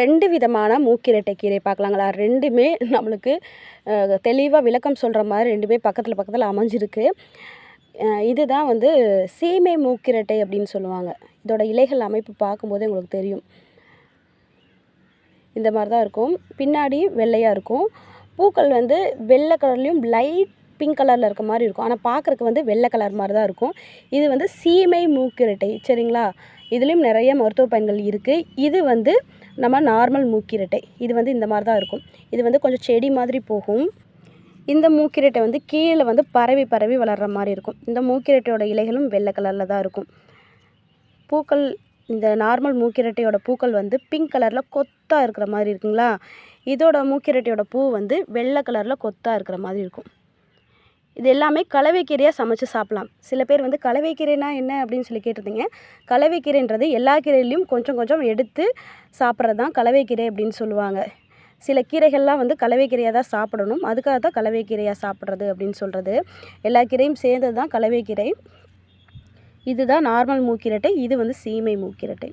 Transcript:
ரெண்டு விதமான மூக்கிரட்டை கீரை பார்க்கலாங்களா? ரெண்டுமே நம்மளுக்கு தெளிவாக விளக்கம் சொல்கிற மாதிரி ரெண்டுமே பக்கத்தில் பக்கத்தில் அமைஞ்சிருக்கு. இதுதான் வந்து சீமை மூக்கிரட்டை அப்படின்னு சொல்லுவாங்க. இதோட இலைகள் அமைப்பு பார்க்கும்போது உங்களுக்கு தெரியும். இந்த மாதிரி தான் இருக்கும். பின்னாடி வெள்ளையாக இருக்கும். பூக்கள் வந்து வெள்ளை கலர்லேயும் லைட் பிங்க் கலரில் இருக்க மாதிரி இருக்கும். ஆனால் பார்க்குறக்கு வந்து வெள்ளை கலர் மாதிரி தான் இருக்கும். இது வந்து சீமை மூக்கிரட்டை சரிங்களா? இதுலேயும் நிறைய மருத்துவ பயன்கள் இருக்குது இது வந்து நம்ம நார்மல் மூக்கிரட்டை. இது வந்து இந்த மாதிரி தான் இருக்கும். இது வந்து கொஞ்சம் செடி மாதிரி போகும். இந்த மூக்கிரட்டை வந்து கீழே வந்து பரவி பரவி வளர்கிற மாதிரி இருக்கும். இந்த மூக்கிரட்டையோட இலைகளும் வெள்ளை கலரில் தான் இருக்கும். பூக்கள் இந்த நார்மல் மூக்கிரட்டையோட பூக்கள் வந்து பிங்க் கலரில் கொத்தாக இருக்கிற மாதிரி இருக்குங்களா? இதோட மூக்கிரட்டையோட பூ வந்து வெள்ளை கலரில் கொத்தாக இருக்கிற மாதிரி இருக்கும். இது எல்லாமே கலவைக்கீரையாக சமைச்சு சாப்பிட்லாம். சில பேர் வந்து கலவைக்கீரைனா என்ன அப்படின்னு சொல்லி கேட்டிருந்தீங்க. கலவைக்கீரைன்றது எல்லா கீரையிலையும் கொஞ்சம் கொஞ்சம் எடுத்து சாப்பிட்றது தான் கலவைக்கீரை அப்படின்னு சொல்லுவாங்க. சில கீரைகள்லாம் வந்து கலவைக்கீரையாக தான் சாப்பிடணும். அதுக்காக தான் கலவைக்கீரையாக சாப்பிட்றது அப்படின்னு சொல்கிறது எல்லா கீரையும் சேர்ந்தது தான் கலவைக்கீரை. இதுதான் நார்மல் மூக்கிரட்டை இது வந்து சீமை மூக்கிரட்டை.